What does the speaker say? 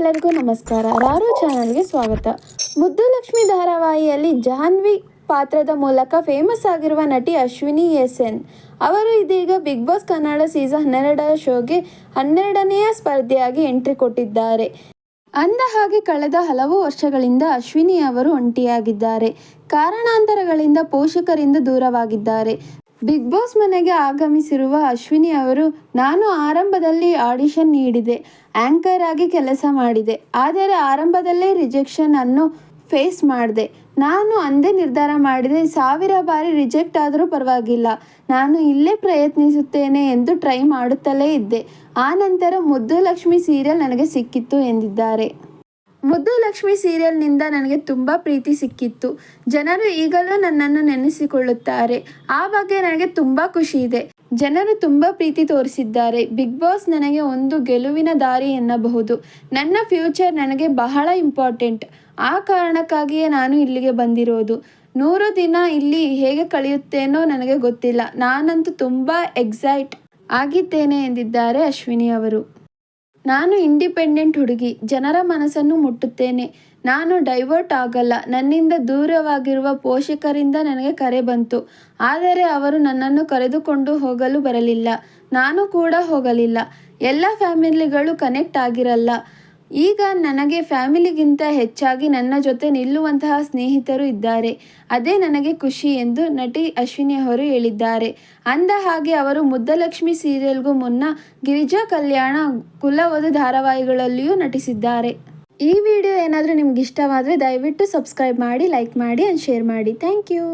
ಎಲ್ಲರಿಗೂ ನಮಸ್ಕಾರ. ರಾರು ಚಾನಲ್ಗೆ ಸ್ವಾಗತ. ಮುದ್ದು ಲಕ್ಷ್ಮಿ ಧಾರಾವಾಹಿಯಲ್ಲಿ ಜಾನ್ವಿ ಪಾತ್ರದ ಮೂಲಕ ಫೇಮಸ್ ಆಗಿರುವ ನಟಿ ಅಶ್ವಿನಿ ಎಸ್ ಎನ್ ಅವರು ಇದೀಗ ಬಿಗ್ ಬಾಸ್ ಕನ್ನಡ ಸೀಸನ್ ಹನ್ನೆರಡರ ಶೋಗೆ ಹನ್ನೆರಡನೆಯ ಸ್ಪರ್ಧೆಯಾಗಿ ಎಂಟ್ರಿ ಕೊಟ್ಟಿದ್ದಾರೆ. ಅಂದ ಹಾಗೆ ಕಳೆದ ಹಲವು ವರ್ಷಗಳಿಂದ ಅಶ್ವಿನಿ ಅವರು ಒಂಟಿಯಾಗಿದ್ದಾರೆ. ಕಾರಣಾಂತರಗಳಿಂದ ಪೋಷಕರಿಂದ ದೂರವಾಗಿದ್ದಾರೆ. ಬಿಗ್ ಬಾಸ್ ಮನೆಗೆ ಆಗಮಿಸಿರುವ ಅಶ್ವಿನಿ ಅವರು ನಾನು ಆರಂಭದಲ್ಲಿ ಆಡಿಷನ್ ನೀಡಿದೆ ಆಂಕರ್ ಆಗಿ ಕೆಲಸ ಮಾಡಿದೆ, ಆದರೆ ಆರಂಭದಲ್ಲೇ ರಿಜೆಕ್ಷನ್ ಅನ್ನು ಫೇಸ್ ಮಾಡಿದೆ. ನಾನು ಅಂದೇ ನಿರ್ಧಾರ ಮಾಡಿದೆ, ಸಾವಿರ ಬಾರಿ ರಿಜೆಕ್ಟ್ ಆದರೂ ಪರವಾಗಿಲ್ಲ, ನಾನು ಇಲ್ಲೇ ಪ್ರಯತ್ನಿಸುತ್ತೇನೆ ಎಂದು ಟ್ರೈ ಮಾಡುತ್ತಲೇ ಇದ್ದೆ. ಆ ನಂತರ ಮುದ್ದು ಲಕ್ಷ್ಮಿ ಸೀರಿಯಲ್ ನನಗೆ ಸಿಕ್ಕಿತ್ತು ಎಂದಿದ್ದಾರೆ. ಮುದ್ದು ಲಕ್ಷ್ಮಿ ಸೀರಿಯಲ್ನಿಂದ ನನಗೆ ತುಂಬ ಪ್ರೀತಿ ಸಿಕ್ಕಿತ್ತು. ಜನರು ಈಗಲೂ ನನ್ನನ್ನು ನೆನೆಸಿಕೊಳ್ಳುತ್ತಾರೆ. ಆ ಬಗ್ಗೆ ನನಗೆ ತುಂಬ ಖುಷಿ ಇದೆ. ಜನರು ತುಂಬ ಪ್ರೀತಿ ತೋರಿಸಿದ್ದಾರೆ. ಬಿಗ್ ಬಾಸ್ ನನಗೆ ಒಂದು ಗೆಲುವಿನ ದಾರಿ ಎನ್ನಬಹುದು. ನನ್ನ ಫ್ಯೂಚರ್ ನನಗೆ ಬಹಳ ಇಂಪಾರ್ಟೆಂಟ್. ಆ ಕಾರಣಕ್ಕಾಗಿಯೇ ನಾನು ಇಲ್ಲಿಗೆ ಬಂದಿರೋದು. ನೂರು ದಿನ ಇಲ್ಲಿ ಹೇಗೆ ಕಳೆಯುತ್ತೇನೋ ನನಗೆ ಗೊತ್ತಿಲ್ಲ. ನಾನಂತೂ ತುಂಬ ಎಕ್ಸೈಟ್ ಆಗಿದ್ದೇನೆ ಎಂದಿದ್ದಾರೆ ಅಶ್ವಿನಿ ಅವರು. ನಾನು ಇಂಡಿಪೆಂಡೆಂಟ್ ಹುಡುಗಿ, ಜನರ ಮನಸ್ಸನ್ನು ಮುಟ್ಟುತ್ತೇನೆ. ನಾನು ಡೈವರ್ಟ್ ಆಗಲ್ಲ. ನನ್ನಿಂದ ದೂರವಾಗಿರುವ ಪೋಷಕರಿಂದ ನನಗೆ ಕರೆ ಬಂತು. ಆದರೆ ಅವರು ನನ್ನನ್ನು ಕರೆದುಕೊಂಡು ಹೋಗಲು ಬರಲಿಲ್ಲ. ನಾನು ಕೂಡ ಹೋಗಲಿಲ್ಲ. ಎಲ್ಲ ಫ್ಯಾಮಿಲಿಗಳು ಕನೆಕ್ಟ್ ಆಗಿರಲ್ಲ. ಈಗ ನನಗೆ ಫ್ಯಾಮಿಲಿಗಿಂತ ಹೆಚ್ಚಾಗಿ ನನ್ನ ಜೊತೆ ನಿಲ್ಲುವಂತಹ ಸ್ನೇಹಿತರು ಇದ್ದಾರೆ. ಅದೇ ನನಗೆ ಖುಷಿ ಎಂದು ನಟಿ ಅಶ್ವಿನಿ ಅವರು ಹೇಳಿದ್ದಾರೆ. ಅಂದ ಹಾಗೆ ಅವರು ಮುದ್ದಲಕ್ಷ್ಮಿ ಸೀರಿಯಲ್ಗೂ ಮುನ್ನ ಗಿರಿಜಾ ಕಲ್ಯಾಣ ಕುಲವಧು ಧಾರಾವಾಹಿಗಳಲ್ಲಿಯೂ ನಟಿಸಿದ್ದಾರೆ. ಈ ವಿಡಿಯೋ ಏನಾದರೂ ನಿಮ್ಗೆ ಇಷ್ಟವಾದರೆ ದಯವಿಟ್ಟು ಸಬ್ಸ್ಕ್ರೈಬ್ ಮಾಡಿ, ಲೈಕ್ ಮಾಡಿ ಆ್ಯಂಡ್ ಶೇರ್ ಮಾಡಿ. Thank you.